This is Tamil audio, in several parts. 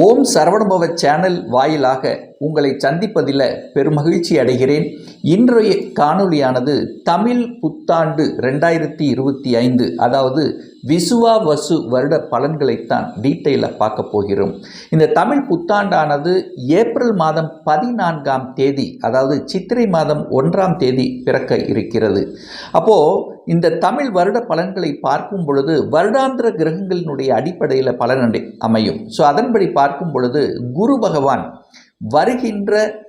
ஓம் சரவணுபவ சேனல் வாயிலாக உங்களை சந்திப்பதில் பெருமகிழ்ச்சி அடைகிறேன். இன்றைய காணொளியானது தமிழ் புத்தாண்டு ரெண்டாயிரத்தி இருபத்தி ஐந்து அதாவது விசுவா வசு வருட பலன்களைத்தான் டீட்டெயிலாக பார்க்க போகிறோம். இந்த தமிழ் புத்தாண்டானது ஏப்ரல் மாதம் பதினான்காம் தேதி அதாவது சித்திரை மாதம் ஒன்றாம் தேதி பிறக்க இருக்கிறது. அப்போது இந்த தமிழ் வருட பலன்களை பார்க்கும் பொழுது வருடாந்திர கிரகங்களினுடைய அடிப்படையில் பலன் அமையும். ஸோ அதன்படி பார்க்கும் பொழுது குரு பகவான் வருகின்ற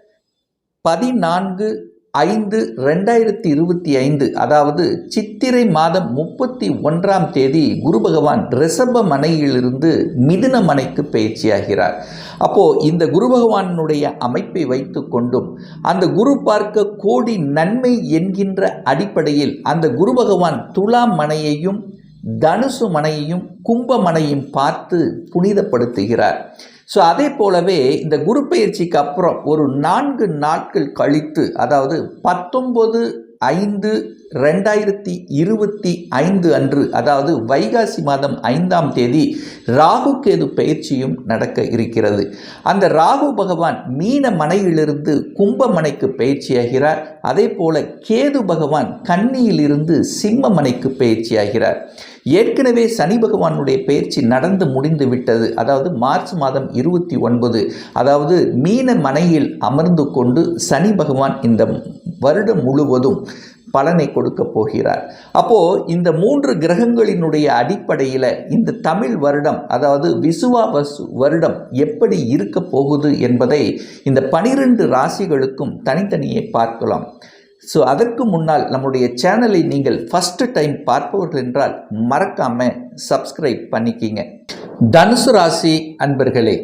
பதினான்கு ஐந்து ரெண்டாயிரத்தி இருபத்தி ஐந்து அதாவது சித்திரை மாதம் முப்பத்தி ஒன்றாம் தேதி குரு பகவான் ரிஷப மனையிலிருந்து மிதுன மனைக்கு பயிற்சியாகிறார். அப்போ இந்த குரு பகவானுடைய அமைப்பை வைத்து கொண்டும் அந்த குரு பார்க்க கோடி நன்மை என்கின்ற அடிப்படையில் அந்த குரு பகவான் துலாம் மனையையும் தனுசு மனையையும் கும்ப மனையும் பார்த்து புனிதப்படுத்துகிறார். ஸோ அதே போலவே இந்த குரு பயிற்சிக்கு அப்புறம் ஒரு நான்கு நாட்கள் கழித்து அதாவது பத்தொம்பது ஐந்து ரெண்டாயிரத்தி இருபத்தி ஐந்து அன்று அதாவது வைகாசி மாதம் ஐந்தாம் தேதி ராகு கேது பயிற்சியும் நடக்க இருக்கிறது. அந்த ராகு பகவான் மீன மனையிலிருந்து கும்பமனைக்கு பயிற்சியாகிறார். அதே போல கேது பகவான் கன்னியிலிருந்து சிம்ம மனைக்கு பயிற்சியாகிறார். ஏற்கனவே சனி பகவானுடைய பயிற்சி நடந்து முடிந்து விட்டது. அதாவது மார்ச் மாதம் இருபத்தி ஒன்பது அதாவது மீன மனையில் அமர்ந்து கொண்டு சனி பகவான் இந்த வருடம் முழுவதும் பலனை கொடுக்க போகிறார். அப்போ இந்த மூன்று கிரகங்களினுடைய அடிப்படையில் இந்த தமிழ் வருடம் அதாவது விசுவாவசு வருடம் எப்படி இருக்க போகுது என்பதை இந்த பனிரெண்டு ராசிகளுக்கும் தனித்தனியே பார்க்கலாம். ஸோ அதற்கு முன்னால் நம்முடைய சேனலை நீங்கள் ஃபஸ்ட்டு டைம் பார்ப்பவர்கள் என்றால் மறக்காமல் சப்ஸ்கிரைப் பண்ணிக்கிங்க. தனுசு ராசி அன்பர்களே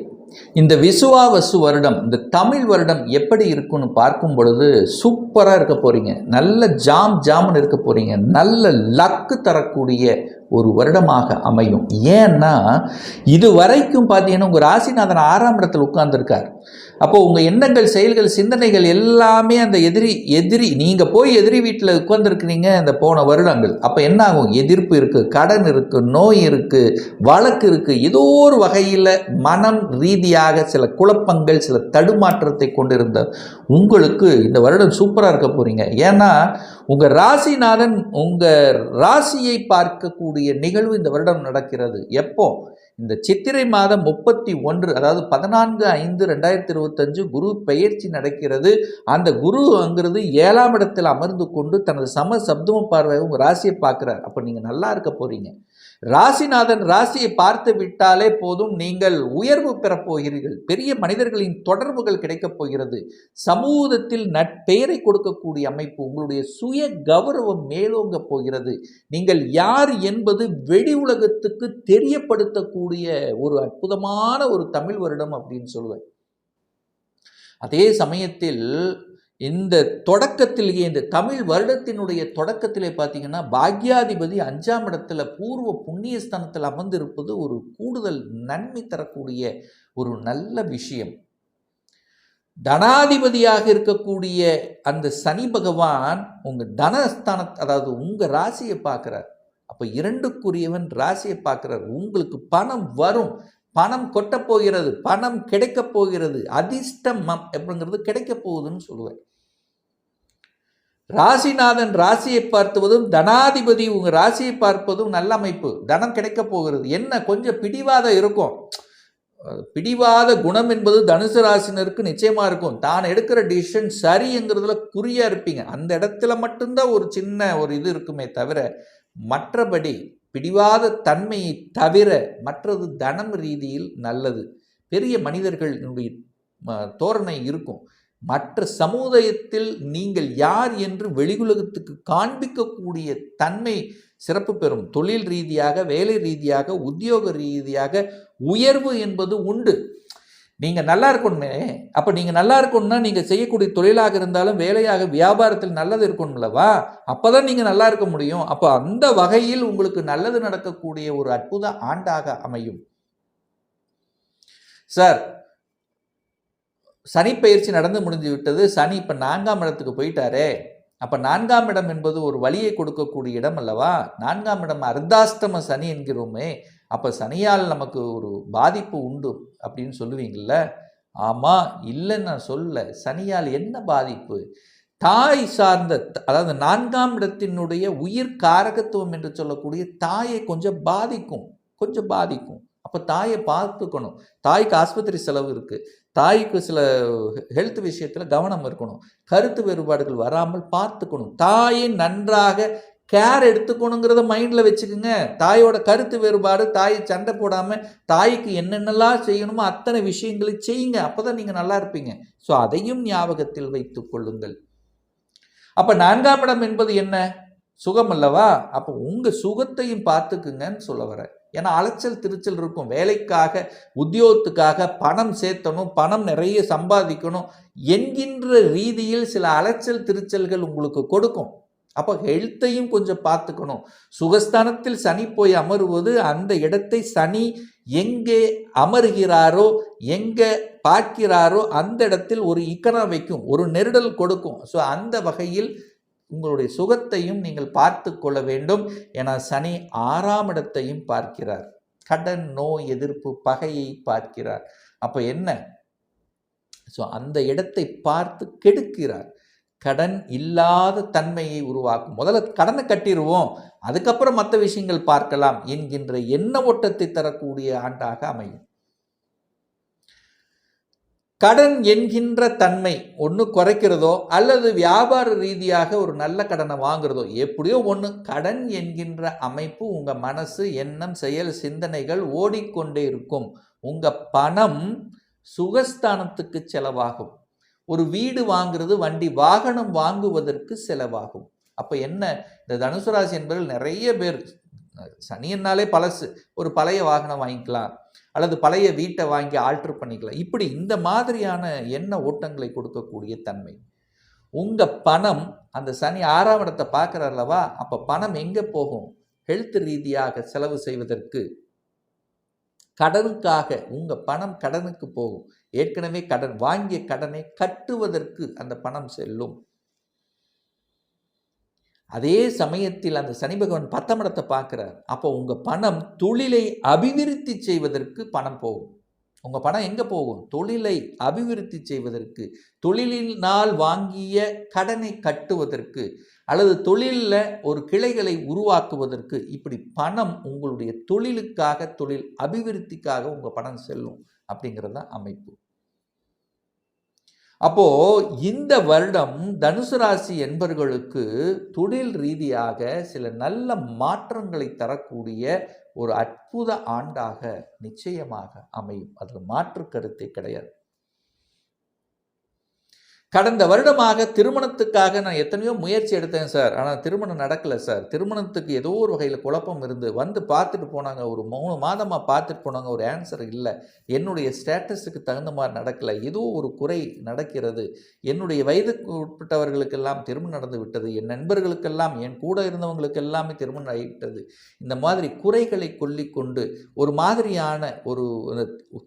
இந்த விசுவாவசு வருடம் இந்த தமிழ் வருடம் எப்படி இருக்குன்னு பார்க்கும் பொழுது சூப்பராக இருக்க போகிறீங்க நல்ல ஜாம் ஜாம்னு இருக்க போகிறீங்க நல்ல லக்கு தரக்கூடிய ஒரு வருடமாக அமையும். ஏன்னா இது வரைக்கும் பார்த்தீங்கன்னா உங்கள் ராசிநாதன் ஆறாம் இடத்தில் உட்கார்ந்துருக்கார். அப்போது உங்கள் எண்ணங்கள் செயல்கள் சிந்தனைகள் எல்லாமே அந்த எதிரி எதிரி நீங்கள் போய் எதிரி வீட்டில் உட்காந்துருக்குறீங்க இந்த போன வருடங்கள். அப்போ என்ன ஆகும் எதிர்ப்பு இருக்குது கடன் இருக்குது நோய் இருக்குது வழக்கு இருக்குது ஏதோ ஒரு வகையில் மனம் ரீதியாக சில குழப்பங்கள் சில தடுமாற்றத்தை கொண்டிருந்த உங்களுக்கு இந்த வருடம் சூப்பராக இருக்க போகிறீங்க ஏன்னா உங்கள் ராசிநாதன் உங்கள் ராசியை பார்க்கக்கூடிய நிகழ்வு இந்த வருடம் நடக்கிறது. எப்போ? இந்த சித்திரை மாதம் முப்பத்தி ஒன்று அதாவது பதினான்கு ஐந்து ரெண்டாயிரத்தி இருபத்தஞ்சு குரு பெயர்ச்சி நடக்கிறது. அந்த குரு அங்கிறது ஏழாம் இடத்தில் அமர்ந்து கொண்டு தனது சம சப்தம பார்வை உங்கள் ராசியை பார்க்குறார். அப்போ நீங்கள் நல்லா இருக்க போகிறீங்க ராசிநாதன் ராசியை பார்த்து விட்டாலே போதும் நீங்கள் உயர்வு பெறப் போகிறீர்கள். பெரிய மனிதர்களின் தொடர்புகள் கிடைக்கப் போகிறது. சமூகத்தில் நட்பெயரை கொடுக்கக்கூடிய அமைப்பு உங்களுடைய சுய கௌரவம் மேலோங்க போகிறது. நீங்கள் யார் என்பது வெளி உலகத்துக்கு தெரியப்படுத்தக்கூடிய ஒரு அற்புதமான ஒரு தமிழ் வருடம் அப்படின்னு சொல்லுவேன். அதே சமயத்தில் இந்த தொடக்கத்திலேயே இந்த தமிழ் வருடத்தினுடைய தொடக்கத்திலே பார்த்தீங்கன்னா பாக்யாதிபதி அஞ்சாம் இடத்துல பூர்வ புண்ணியஸ்தானத்தில் அமர்ந்திருப்பது ஒரு கூடுதல் நன்மை தரக்கூடிய ஒரு நல்ல விஷயம். தனாதிபதியாக இருக்கக்கூடிய அந்த சனி பகவான் உங்கள் தனஸ்தான அதாவது உங்கள் ராசியை பார்க்குறார். அப்போ இரண்டுக்குரியவன் ராசியை பார்க்குறார். உங்களுக்கு பணம் வரும். பணம் கொட்டப் போகிறது. பணம் கிடைக்கப் போகிறது. அதிர்ஷ்டம் ம- அப்படிங்கிறது கிடைக்கப் போகுதுன்னு சொல்லுவேன். ராசிநாதன் ராசியை பார்த்துவதும் தனாதிபதி உங்கள் ராசியை பார்ப்பதும் நல்ல அமைப்பு. தனம் கிடைக்கப் போகிறது. என்ன? கொஞ்சம் பிடிவாதம் இருக்கும். பிடிவாத குணம் என்பது தனுசு ராசினருக்கு நிச்சயமாக இருக்கும். தான் எடுக்கிற டிசிஷன் சரிங்கிறதுல குறியாக இருப்பீங்க. அந்த இடத்துல மட்டும்தான் ஒரு சின்ன ஒரு இது இருக்குமே தவிர மற்றபடி பிடிவாத தன்மையை தவிர மற்றது தனம் ரீதியில் நல்லது. பெரிய மனிதர்களுடைய தோரணை இருக்கும். மற்ற சமுதாயத்தில் நீங்கள் யார் என்று வெளியுலகத்துக்கு காண்பிக்கக்கூடிய தன்மை சிறப்பு பெறும். தொழில் ரீதியாக வேலை ரீதியாக உத்தியோக ரீதியாக உயர்வு என்பது உண்டு. நீங்கள் நல்லா இருக்கணுமே. அப்போ நீங்கள் நல்லா இருக்கணும்னா நீங்கள் செய்யக்கூடிய தொழிலாக இருந்தாலும் வேலையாக வியாபாரத்தில் நல்லது இருக்கணும்லவா அப்போ தான் நீங்கள் நல்லா இருக்க முடியும். அப்போ அந்த வகையில் உங்களுக்கு நல்லது நடக்கக்கூடிய ஒரு அற்புத ஆண்டாக அமையும். சார் சனி பயிற்சி நடந்து முடிஞ்சு விட்டது. சனி இப்போ நான்காம் இடத்துக்கு போயிட்டாரே. அப்போ நான்காம் இடம் என்பது ஒரு வழியை கொடுக்கக்கூடிய இடம் அல்லவா? நான்காம் இடம் அர்த்தாஷ்டம சனி என்கிறோமே. அப்போ சனியால் நமக்கு ஒரு பாதிப்பு உண்டு அப்படின்னு சொல்லுவீங்கள்ல ஆமாம் இல்லைன்னு நான் சொல்ல. சனியால் என்ன பாதிப்பு? தாய் சார்ந்த அதாவது நான்காம் இடத்தினுடைய உயிர் காரகத்துவம் என்று சொல்லக்கூடிய தாயை கொஞ்சம் பாதிக்கும் கொஞ்சம் பாதிக்கும். அப்போ தாயை பார்த்துக்கணும். தாய்க்கு ஆஸ்பத்திரி செலவு இருக்குது தாய்க்கு சில ஹெல்த் விஷயத்தில் கவனம் இருக்கணும். கருத்து வேறுபாடுகள் வராமல் பார்த்துக்கணும். தாயை நன்றாக கேர் எடுத்துக்கணுங்கிறத மைண்டில் வச்சுக்கோங்க. தாயோட கருத்து வேறுபாடு தாயை சண்டை போடாமல் தாய்க்கு என்னென்னலாம் செய்யணுமோ அத்தனை விஷயங்களை செய்யுங்க. அப்போ தான் நீங்கள் நல்லா இருப்பீங்க. ஸோ அதையும் ஞாபகத்தில் வைத்து கொள்ளுங்கள். அப்போ நான்காம் இடம் என்பது என்ன? சுகம் அல்லவா? அப்போ உங்கள் சுகத்தையும் பார்த்துக்குங்கன்னு சொல்ல வரேன் ஏன்னா அலைச்சல் திருச்சல் இருக்கும். வேலைக்காக உத்தியோகத்துக்காக பணம் சேர்த்தணும் பணம் நிறைய சம்பாதிக்கணும் என்கின்ற ரீதியில் சில அலைச்சல் திருச்சல்கள் உங்களுக்கு கொடுக்கும். அப்போ ஹெல்த்தையும் கொஞ்சம் பார்த்துக்கணும். சுகஸ்தானத்தில் சனி போய் அமருவது அந்த இடத்தை சனி எங்கே அமர்கிறாரோ எங்கே பார்க்கிறாரோ அந்த இடத்தில் ஒரு இக்கணம் வைக்கும் ஒரு நெருடல் கொடுக்கும். ஸோ அந்த வகையில் உங்களுடைய சுகத்தையும் நீங்கள் பார்த்து கொள்ள வேண்டும். என சனி ஆறாம் இடத்தையும் பார்க்கிறார். கடன் நோய் எதிர்ப்பு பகையை பார்க்கிறார். அப்போ என்ன? ஸோ அந்த இடத்தை பார்த்து கெடுக்கிறார். கடன் இல்லாத தன்மையை உருவாக்கும். முதல்ல கடனை கட்டிடுவோம் அதுக்கப்புறம் மற்ற விஷயங்கள் பார்க்கலாம் என்கின்ற எண்ண ஓட்டத்தை தரக்கூடிய ஆண்டாக அமையும். கடன் என்கின்ற தன்மை ஒன்று குறைக்கிறதோ அல்லது வியாபார ரீதியாக ஒரு நல்ல கடனை வாங்குறதோ எப்படியோ ஒன்று கடன் என்கின்ற அமைப்பு உங்கள் மனசு எண்ணம் செயல் சிந்தனைகள் ஓடிக்கொண்டே இருக்கும். உங்கள் பணம் சுகஸ்தானத்துக்கு செலவாகும். ஒரு வீடு வாங்குறது வண்டி வாகனம் வாங்குவதற்கு செலவாகும். அப்போ என்ன? இந்த தனுசு ராசி என்பதில் நிறைய பேர் சனியன்னாலே பழசு. ஒரு பழைய வாகனம் வாங்கிக்கலாம் அல்லது பழைய வீட்டை வாங்கி ஆல்ட்ரு பண்ணிக்கலாம். இப்படி இந்த மாதிரியான எண்ண ஓட்டங்களை கொடுக்கக்கூடிய தன்மை. உங்கள் பணம் அந்த சனி ஆறாம் இடத்தை பார்க்குறல்லவா அப்போ பணம் எங்கே போகும்? ஹெல்த் ரீதியாக செலவு செய்வதற்கு கடனுக்காக உங்கள் பணம் கடனுக்கு போகும். ஏற்கனவே கடன் வாங்கிய கடனை கட்டுவதற்கு அந்த பணம் செல்லும். அதே சமயத்தில் அந்த சனி பகவான் பத்தாம் இடத்தை பார்க்குறார். அப்போ உங்கள் பணம் தொழிலை அபிவிருத்தி செய்வதற்கு பணம் போகும். உங்கள் பணம் எங்கே போகும்? தொழிலை அபிவிருத்தி செய்வதற்கு தொழிலினால் வாங்கிய கடனை கட்டுவதற்கு. அல்லது தொழிலில் ஒரு கிளைகளை உருவாக்குவதற்கு இப்படி பணம் உங்களுடைய தொழிலுக்காக தொழில் அபிவிருத்திக்காக உங்கள் பணம் செல்லும் அப்படிங்கிறது தான் அமைப்பு. அப்போ இந்த வருடம் தனுசு ராசி என்பர்களுக்கு தொழில் ரீதியாக சில நல்ல மாற்றங்களை தரக்கூடிய ஒரு அற்புத ஆண்டாக நிச்சயமாக அமையும். அதில் மாற்று கருத்தே கிடையாது. கடந்த வருடமாக திருமணத்துக்காக நான் எத்தனையோ முயற்சி எடுத்தேன் சார். ஆனால் திருமணம் நடக்கலை சார். திருமணத்துக்கு ஏதோ ஒரு வகையில் குழப்பம் இருந்து வந்து பார்த்துட்டு போனாங்க. ஒரு மூணு மாதமாக பார்த்துட்டு போனாங்க. ஒரு ஆன்சர் இல்லை. என்னுடைய ஸ்டேட்டஸுக்கு தகுந்த மாதிரி நடக்கலை. ஏதோ ஒரு குறை நடக்கிறது. என்னுடைய வயதுக்கு உட்பட்டவர்களுக்கெல்லாம் திருமணம் நடந்து விட்டது. என் நண்பர்களுக்கெல்லாம் என் கூட இருந்தவங்களுக்கு எல்லாமே திருமணம் ஆகிவிட்டது. இந்த மாதிரி குறைகளை கொல்லிக்கொண்டு ஒரு மாதிரியான ஒரு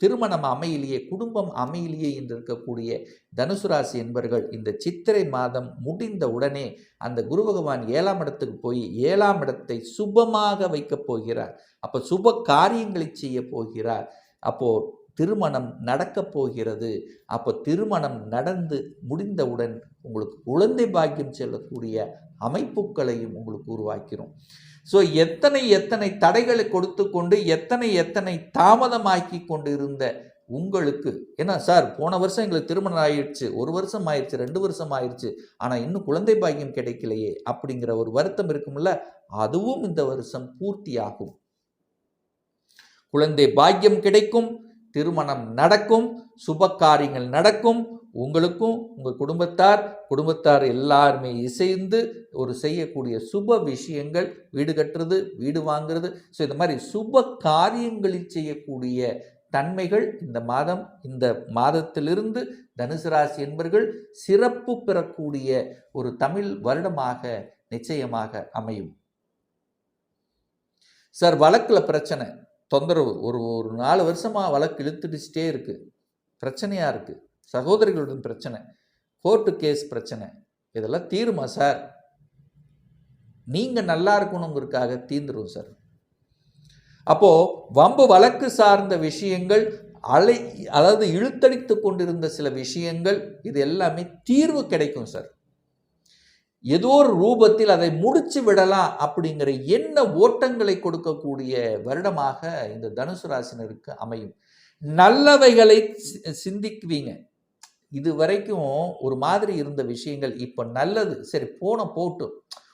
திருமணம் அமையிலேயே குடும்பம் அமையிலேயே என்று இருக்கக்கூடிய தனுசு ராசி என்பர்கள் இந்த சித்திரை மாதம் முடிந்த உடனே அந்த குரு பகவான் ஏழாம் இடத்துக்கு போய் ஏழாம் இடத்தை சுபமாக வைக்கப் போகிறார். அப்போ சுப காரியங்களை செய்ய போகிறார். அப்போது திருமணம் நடக்கப் போகிறது. அப்போ திருமணம் நடந்து முடிந்தவுடன் உங்களுக்கு குழந்தை பாக்கியம் செல்லக்கூடிய அமைப்புகளையும் உங்களுக்கு உருவாக்கிறோம். ஸோ எத்தனை எத்தனை தடைகளை கொடுத்து கொண்டு எத்தனை எத்தனை தாமதமாக்கி கொண்டு இருந்த உங்களுக்கு. ஏன்னா சார் போன வருஷம் எங்களுக்கு திருமணம் ஆயிடுச்சு. ஒரு வருஷம் ஆயிடுச்சு ரெண்டு வருஷம் ஆயிடுச்சு. ஆனால் இன்னும் குழந்தை பாக்கியம் கிடைக்கலையே அப்படிங்கிற ஒரு வருத்தம் இருக்கும்ல. அதுவும் இந்த வருஷம் பூர்த்தியாகும். குழந்தை பாக்கியம் கிடைக்கும் திருமணம் நடக்கும் சுப காரியங்கள் நடக்கும். உங்களுக்கும் உங்கள் குடும்பத்தார் குடும்பத்தார் எல்லாருமே இசைந்து ஒரு செய்யக்கூடிய சுப விஷயங்கள் வீடு கட்டுறது வீடு வாங்குறது. ஸோ இந்த மாதிரி சுப காரியங்களில் செய்யக்கூடிய தன்மைகள் இந்த மாதம் இந்த மாதத்திலிருந்து தனுசு ராசி என்பர்கள் சிறப்பு பெறக்கூடிய ஒரு தமிழ் வருடமாக நிச்சயமாக அமையும். சார் வழக்கில் பிரச்சனை தொந்தரவு ஒரு ஒரு நாலு வருஷமாக வழக்கு இழுத்துடிச்சிட்டே இருக்குது பிரச்சனையாக இருக்குது சகோதரிகளுடன் பிரச்சனை கோர்ட்டு கேஸ் பிரச்சனை இதெல்லாம் தீருமா சார்? நீங்கள் நல்லா இருக்கணுங்கிறதுக்காக தீந்துடும் சார். அப்போது வம்பு வழக்கு சார்ந்த விஷயங்கள் அலை அதாவது இழுத்தடித்து கொண்டிருந்த சில விஷயங்கள் இது எல்லாமே தீர்வு கிடைக்கும் சார். ஏதோ ஒரு ரூபத்தில் அதை முடிச்சு விடலாம் அப்படிங்கிற என்ன ஓட்டங்களை கொடுக்கக்கூடிய வருடமாக இந்த தனுசு ராசினருக்கு அமையும். நல்லவைகளை சி- சிந்திக்குவீங்க. இது வரைக்கும் ஒரு மாதிரி இருந்த விஷயங்கள் இப்போ நல்லது. சரி போன போட்டும்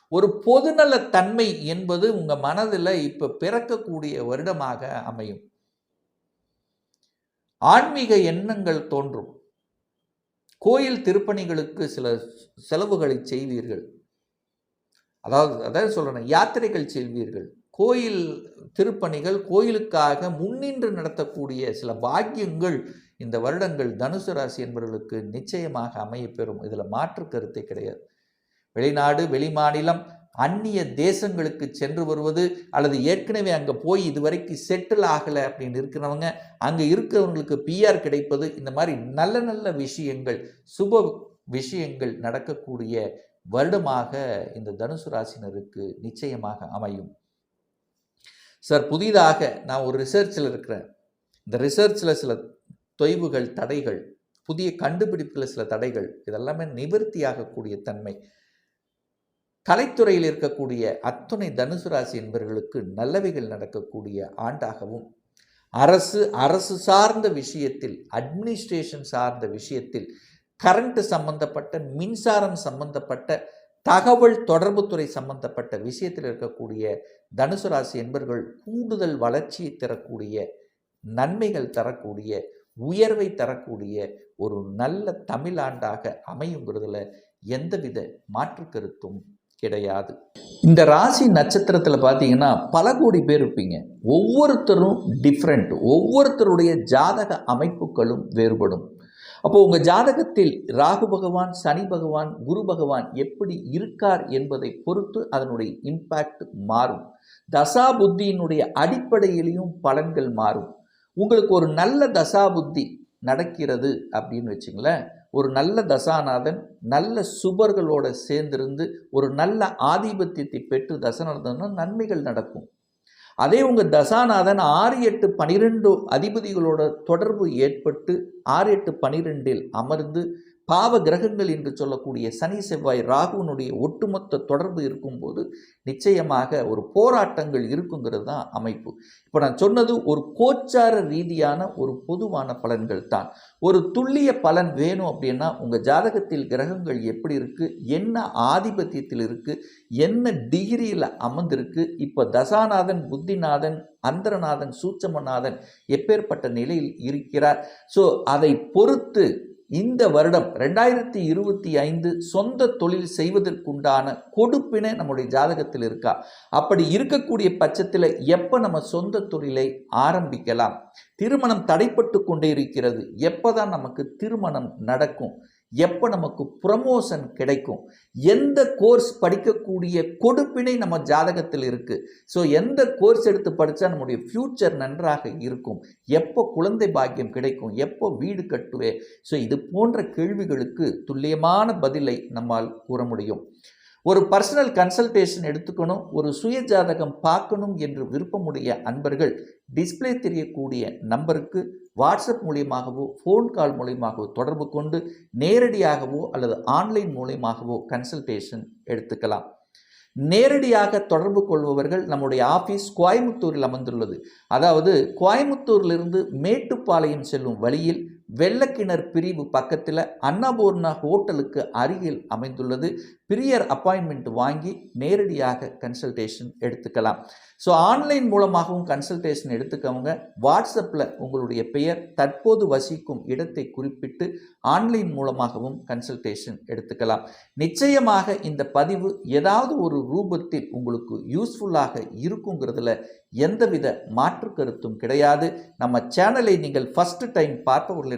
ஒரு பொதுநலத்தன்மை என்பது உங்க மனதில் இப்போ பிறக்கக்கூடிய வருடமாக அமையும். ஆன்மீக எண்ணங்கள் தோன்றும். கோயில் திருப்பணிகளுக்கு சில செலவுகளை செய்வீர்கள். அதாவது அதாவது சொல்றேன் யாத்திரைகள் செல்வீர்கள். கோயில் திருப்பணிகள் கோயிலுக்காக முன்னின்று நடத்தக்கூடிய சில பாக்கியங்கள் இந்த வருடங்கள் தனுசு ராசி என்பவர்களுக்கு நிச்சயமாக அமையப்பெறும் இதில் மாற்று கருத்தே கிடையாது. வெளிநாடு வெளிமாநிலம் அந்நிய தேசங்களுக்கு சென்று வருவது அல்லது ஏற்கனவே அங்கே போய் இதுவரைக்கும் செட்டில் ஆகலை அப்படின்னு இருக்கிறவங்க அங்கே இருக்கிறவங்களுக்கு பிஆர் கிடைப்பது இந்த மாதிரி நல்ல நல்ல விஷயங்கள் சுப விஷயங்கள் நடக்கக்கூடிய வருடமாக இந்த தனுசு ராசினருக்கு நிச்சயமாக அமையும். சார் புதிதாக நான் ஒரு ரிசர்ச்சில் இருக்கிறேன். இந்த ரிசர்ச்சில் சில தொய்வுகள் தடைகள் புதிய கண்டுபிடிப்பில் சில தடைகள் இதெல்லாமே நிவர்த்தியாகக்கூடிய தன்மை. கலைத்துறையில் இருக்கக்கூடிய அத்துணை தனுசு ராசி என்பவர்களுக்கு நல்லவைகள் நடக்கக்கூடிய ஆண்டாகவும் அரசு அரசு சார்ந்த விஷயத்தில் அட்மினிஸ்ட்ரேஷன் சார்ந்த விஷயத்தில் கரண்ட் சம்பந்தப்பட்ட மின்சாரம் சம்பந்தப்பட்ட தகவல் தொடர்புத்துறை சம்பந்தப்பட்ட விஷயத்தில் இருக்கக்கூடிய தனுசு ராசி என்பர்கள் கூடுதல் வளர்ச்சியை தரக்கூடிய நன்மைகள் தரக்கூடிய உயர்வை தரக்கூடிய ஒரு நல்ல தமிழ் ஆண்டாக அமையுங்கிறதுல எந்தவித மாற்று கருத்தும் கிடையாது. இந்த ராசி நட்சத்திரத்தில் பார்த்தீங்கன்னா பல கோடி பேர் இருப்பீங்க. ஒவ்வொருத்தரும் டிஃப்ரெண்ட் ஒவ்வொருத்தருடைய ஜாதக அமைப்புகளும் வேறுபடும். அப்போ உங்கள் ஜாதகத்தில் ராகு பகவான் சனி பகவான் குரு பகவான் எப்படி இருக்கார் என்பதை பொறுத்து அதனுடைய இம்பேக்ட் மாறும். தசா புத்தியினுடைய அடிப்படையிலையும் பலன்கள் மாறும். உங்களுக்கு ஒரு நல்ல தசா புத்தி நடக்கிறது அப்படின்னு வச்சுங்களேன் ஒரு நல்ல தசாநாதன் நல்ல சுபர்களோட சேர்ந்திருந்து ஒரு நல்ல ஆதிபத்தியத்தை பெற்று தசை நன்மைகள் நடக்கும். அதே உங்கள் தசாநாதன் ஆறு எட்டு பனிரெண்டு அதிபதிகளோட தொடர்பு ஏற்பட்டு ஆறு எட்டு பனிரெண்டில் அமர்ந்து பாவ கிரகங்கள் என்று சொல்லக்கூடிய சனி செவ்வாய் ராகுனுடைய ஒட்டுமொத்த தொடர்பு இருக்கும்போது நிச்சயமாக ஒரு போராட்டங்கள் இருக்குங்கிறது தான் அமைப்பு. இப்போ நான் சொன்னது ஒரு கோச்சார ரீதியான ஒரு பொதுவான பலன்கள் தான். ஒரு துல்லிய பலன் வேணும் அப்படின்னா உங்கள் ஜாதகத்தில் கிரகங்கள் எப்படி இருக்குது என்ன ஆதிபத்தியத்தில் இருக்குது என்ன டிகிரியில் அமர்ந்திருக்கு இப்போ தசாநாதன் புத்திநாதன் அந்தரநாதன் சூட்சமநாதன் எப்பேற்பட்ட நிலையில் இருக்கிறார். ஸோ அதை பொறுத்து இந்த வருடம் ரெண்டாயிரத்தி இருபத்தி ஐந்து சொந்த தொழில் செய்வதற்குண்டான கொடுப்பினை நம்முடைய ஜாதகத்தில் இருக்கா? அப்படி இருக்கக்கூடிய பட்சத்தில் எப்போ நம்ம சொந்த தொழிலை ஆரம்பிக்கலாம்? திருமணம் தடைப்பட்டு கொண்டே இருக்கிறது. எப்போ தான் நமக்கு திருமணம் நடக்கும்? எப்போ நமக்கு ப்ரமோஷன் கிடைக்கும்? எந்த கோர்ஸ் படிக்கக்கூடிய கொடுப்பினை நம்ம ஜாதகத்தில் இருக்குது ஸோ எந்த கோர்ஸ் எடுத்து படித்தா நம்முடைய ஃப்யூச்சர் நன்றாக இருக்கும்? எப்போ குழந்தை பாக்கியம் கிடைக்கும்? எப்போ வீடு கட்டுவே? ஸோ இது போன்ற கேள்விகளுக்கு துல்லியமான பதிலை நம்மால் கூற முடியும். ஒரு பர்சனல் கன்சல்டேஷன் எடுத்துக்கணும் ஒரு சுய ஜாதகம் பார்க்கணும் என்று விருப்பமுடைய அன்பர்கள் டிஸ்ப்ளே தெரியக்கூடிய நம்பருக்கு வாட்ஸ்அப் மூலியமாகவோ ஃபோன் கால் மூலியமாகவோ தொடர்பு கொண்டு நேரடியாகவோ அல்லது ஆன்லைன் மூலியமாகவோ கன்சல்டேஷன் எடுத்துக்கலாம். நேரடியாக தொடர்பு கொள்பவர்கள் நம்முடைய ஆஃபீஸ் கோயமுத்தூரில் அமர்ந்துள்ளது. அதாவது கோயமுத்தூரிலிருந்து மேட்டுப்பாளையம் செல்லும் வழியில் வெள்ளக்கிணர் பிரிவு பக்கத்தில் அன்னபூர்ணா ஹோட்டலுக்கு அருகில் அமைந்துள்ளது. பிரியர் அப்பாயின்மெண்ட் வாங்கி நேரடியாக கன்சல்டேஷன் எடுத்துக்கலாம். ஸோ ஆன்லைன் மூலமாகவும் கன்சல்டேஷன் எடுத்துக்கவங்க வாட்ஸ்அப்பில் உங்களுடைய பெயர் தற்போது வசிக்கும் இடத்தை குறிப்பிட்டு ஆன்லைன் மூலமாகவும் கன்சல்டேஷன் எடுத்துக்கலாம். நிச்சயமாக இந்த பதிவு ஏதாவது ஒரு ரூபத்தில் உங்களுக்கு யூஸ்ஃபுல்லாக இருக்குங்கிறதுல எந்தவித மாற்று கருத்தும் கிடையாது. நம்ம சேனலை நீங்கள் ஃபஸ்ட்டு டைம் பார்ப்பவர்கள்